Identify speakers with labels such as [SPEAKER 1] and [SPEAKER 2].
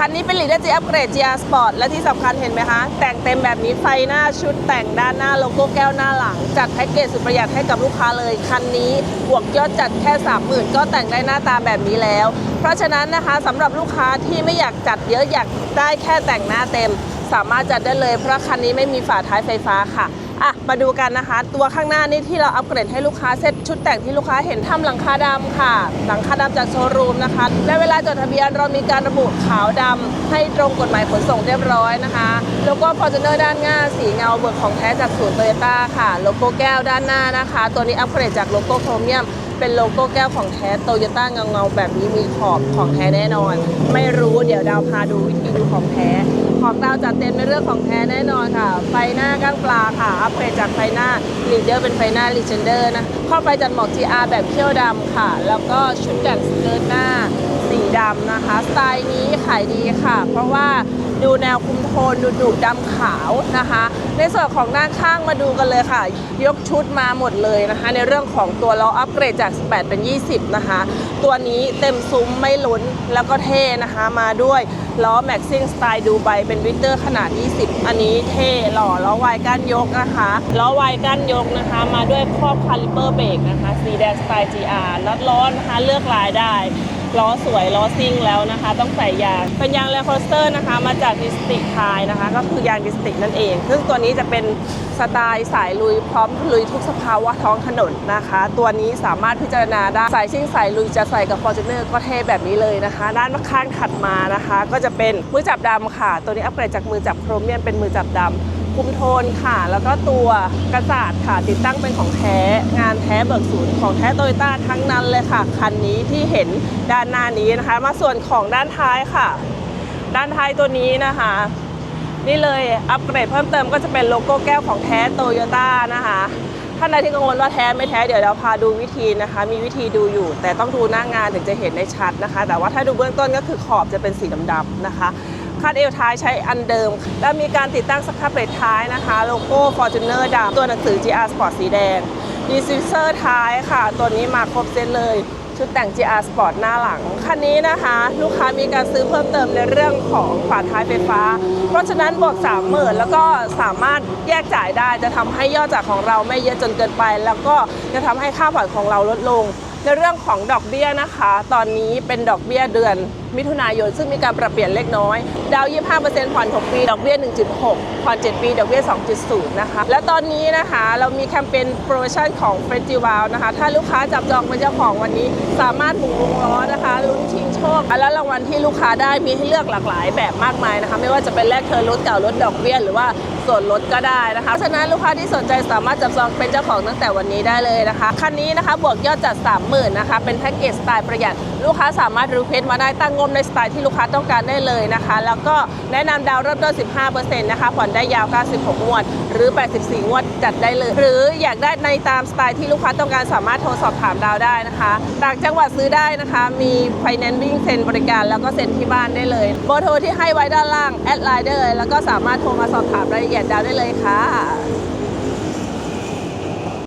[SPEAKER 1] คันนี้เป็น Leader G Upgrade GR Sport และที่สำคัญเห็นไหมคะ แต่งเต็มแบบนี้ไฟหน้าชุดแต่งด้านหน้าโลโก้แก้วหน้าหลัง จัดแพ็กเกจสุดประหยัดให้กับลูกค้าเลย คันนี้บวกยอดจัดแค่ 30,000 ก็แต่งได้หน้าตาแบบนี้แล้ว เพราะฉะนั้นนะคะสำหรับลูกค้าที่ไม่อยากจัดเยอะอยากได้แค่แต่งหน้าเต็ม สามารถจัดได้เลยเพราะคันนี้ไม่มีฝาท้ายไฟฟ้าค่ะ อะมาดูกันนะคะ ตัวข้างหน้านี่ที่เราอัปเกรดให้ลูกค้าเซตชุดแต่งที่ลูกค้าเห็นทำหลังคาดำค่ะ หลังคาดำจากโชว์รูมนะคะ และเวลาจดทะเบียนเรามีการระบุขาวดำให้ตรงกฎหมายขนส่งเรียบร้อยนะคะ แล้วก็ฟอร์จูเนอร์ด้านหน้าสีเงาเบิกของแท้จากศูนย์โตโยต้าค่ะ โลโก้แก้วด้านหน้านะคะ ตัวนี้อัปเกรดจากโลโก้โครเมียม เป็นโลโก้แก้วของแท้โตโยต้าเงาเงาๆแบบนี้มีขอบของแท้แน่นอน ไม่รู้เดี๋ยวดาวพาดูวิธีดูของแท้ ของดาวจัดเต็มในเรื่องของแท้แน่นอนค่ะ ไฟหน้าก้างปลาค่ะ อัพเกรดจากไฟหน้าลีเดอร์เป็นไฟหน้าลีเจนเดอร์นะ ข้อไฟจัดหมอก GR แบบเขี้ยวดำค่ะ แล้วก็ชุดแต่งสเกิร์ตหน้า ดำนะคะ สไตล์นี้ขายดีค่ะ เพราะว่าดูแนวคุมโทนดูดุดำขาวนะคะ ในส่วนของด้านข้างมาดูกันเลยค่ะ ยกชุดมาหมดเลยนะคะ ในเรื่องของตัวล้ออัปเกรดจาก 18 เป็น 20 นะคะ ตัวนี้เต็มซุ้มไม่ล้นแล้วก็เท่นะคะ มาด้วยล้อแม็กซิ่งสไตล์ดูไบเป็นวิเตอร์ขนาด 20 อันนี้เท่หล่อล้อวายก้านยกนะคะล้อวายก้านยกนะคะ มาด้วยครอบคาลิเปอร์เบรกนะคะ สีแดงสไตล์ GR นัดล้อนะคะเลือกลายได้ ล้อสวยล้อซิ่งแล้วนะคะ ต้องใส่ยางเป็นยางแลคอสเตอร์นะคะ มาจากดิสติกทายนะคะ ก็คือยางดิสติกนั่นเอง ซึ่งตัวนี้จะเป็นสไตล์สายลุยพร้อมลุยทุกสภาวะท้องถนนนะคะ ตัวนี้สามารถพิจารณาได้สายซิ่งสายลุยจะใส่กับ f o r t u n e r ก็เท่แบบนี้เลยนะคะ ด้านข้างถัดมานะคะ ก็จะเป็นมือจับดำค่ะ ตัวนี้อัปเกรดจากมือจับโครเมียมเป็นมือจับดำ คุมโทนค่ะ แล้วก็ตัวกระสาดค่ะ ติดตั้งเป็นของแท้ งานแท้เบิกศูนย์ของแท้โตโยต้าทั้งนั้นเลยค่ะ คันนี้ที่เห็นด้านหน้านี้นะคะ มาส่วนของด้านท้ายค่ะ ด้านท้ายตัวนี้นะคะ นี่เลยอัปเกรดเพิ่มเติมก็จะเป็นโลโก้แก้วของแท้โตโยต้านะคะท่านใดที่กังวลว่าแท้ไม่แท้เดี๋ยวเราพาดูวิธีนะคะ มีวิธีดูอยู่ แต่ต้องดูหน้างานถึงจะเห็นได้ชัดนะคะ แต่ว่าถ้าดูเบื้องต้นก็คือขอบจะเป็นสีดำๆนะคะ คาดเอวท้ายใช้อันเดิม แล้วมีการติดตั้งสครับเบรดท้ายนะคะ โลโก้ Fortuner ดำตัวหนังสือ GR Sport สีแดงดีซิเซอร์ท้ายค่ะ ตัวนี้มาครบเซตเลย ชุดแต่ง GR Sport หน้าหลัง คันนี้นะคะ ลูกค้ามีการซื้อเพิ่มเติมในเรื่องของฝาท้ายไฟฟ้า เพราะฉะนั้นบวก 30,000 แล้วก็สามารถแยกจ่ายได้ จะทำให้ยอดจ่ายของเราไม่เยอะจนเกินไป แล้วก็จะทำให้ค่าผ่อนของเราลดลง ในเรื่องของดอกเบี้ยนะคะ ตอนนี้เป็นดอกเบี้ยเดือน มิถุนายนซึ่งมีการปรับเปลี่ยนเล็กน้อย ดาว 25%ผ่อน 6 ปี ดอกเบี้ย 1.6 ผ่อน 7 ปี ดอกเบี้ย 2.0 นะคะ และตอนนี้นะคะเรามีแคมเปญโปรโมชั่นของเฟสติวัลนะคะ ถ้าลูกค้าจับจองเป็นเจ้าของวันนี้ สามารถหมุนวงล้อนะคะลุ้นชิงโชค และรางวัลที่ลูกค้าได้มีให้เลือกหลากหลายแบบมากมายนะคะ ไม่ว่าจะเป็นแลกเทิร์รถเก่ารถดอกเบี้ยหรือว่า ส่วนลดก็ได้นะคะฉะนั้นลูกค้าที่สนใจสามารถจับจองเป็นเจ้าของตั้งแต่วันนี้ได้เลยนะคะคันนี้นะคะบวกยอดจัด 30,000นะคะเป็นแพ็กเกจสไตล์ประหยัดลูกค้าสามารถรีเควสมาได้ตั้งงบในสไตล์ที่ลูกค้าต้องการได้เลยนะคะ แล้วก็แนะนำดาวเริ่มต้น 15%นะคะผ่อนได้ยาว 96 งวด หรือ 84 งวดจัดได้เลย หรืออยากได้ในตามสไตล์ที่ลูกค้าต้องการสามารถโทรสอบถามดาวได้นะคะต่างจังหวัดซื้อได้นะคะ มีไฟแนนซ์วิ่งเซ็นบริการแล้วก็เซ็นที่บ้านได้เลยเบอร์โทรที่ให้ไว้ด้านล่างแอดไลน์ได้เลยแล้วก็สามารถโทรมาสอบถามรายละเอียดดาวได้เลยค่ะ